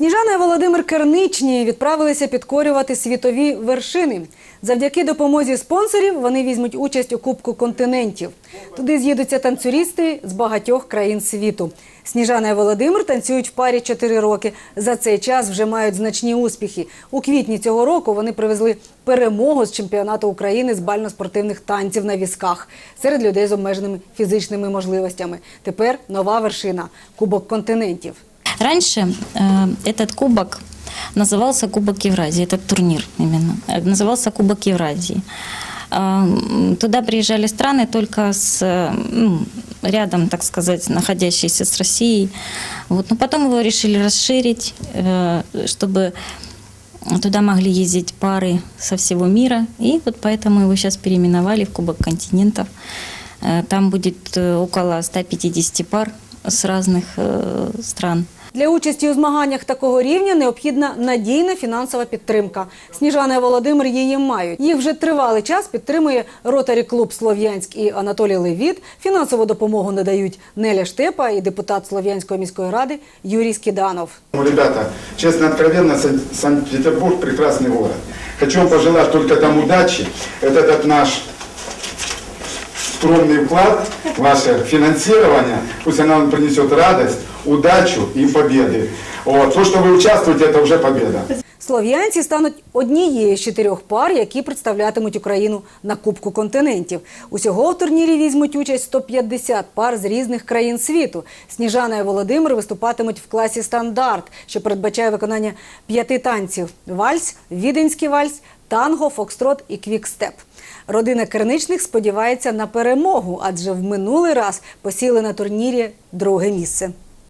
Сніжана і Володимир Керничні відправилися підкорювати світові вершини. Завдяки допомозі спонсорів вони візьмуть участь у Кубку континентів. Туди з'їдуться танцюристи з багатьох країн світу. Сніжана і Володимир танцюють в парі 4 роки. За цей час вже мають значні успіхи. У квітні цього року вони привезли перемогу з чемпіонату України з бально-спортивних танців на візках серед людей з обмеженими фізичними можливостями. Тепер нова вершина Кубок континентів. Раньше э, этот кубок назывался Кубок Евразии, этот турнир именно, э, назывался Кубок Евразии. М, Туда приезжали страны только с э, ну, рядом, так сказать, находящиеся с Россией. Вот. Но потом его решили расширить, э, чтобы туда могли ездить пары со всего мира. И вот поэтому его сейчас переименовали в Кубок континентов. Э, Там будет э, около 150 пар с разных э, стран. Для участі у змаганнях такого рівня необхідна надійна фінансова підтримка. Сніжана і Володимир її мають. Їх вже тривалий час підтримує ротарі клуб Слов'янськ і Анатолій Левіт. Фінансову допомогу надають Неля Штепа і депутат Слов'янської міської ради Юрій Скіданов. Ну, ребята, честно, откровенно, Сан- Санкт-Петербург прекрасный город. Хочу вам пожелать только там удачи. Это этот наш скромный вклад, ваше финансирование, пусть оно вам принесет радость, удачу и победы. Вот. То, что вы участвуете, это уже победа. Слов'янці стануть однією з чотирьох пар, які представлятимуть Україну на Кубку континентів. Усього в турнірі візьмуть участь 150 пар з різних країн світу. Сніжана і Володимир виступатимуть в класі стандарт, що передбачає виконання п'яти танців: вальс, віденський вальс, танго, фокстрот і квікстеп. Родина Керничних сподівається на перемогу, адже в минулий раз посіли на турнірі друге місце.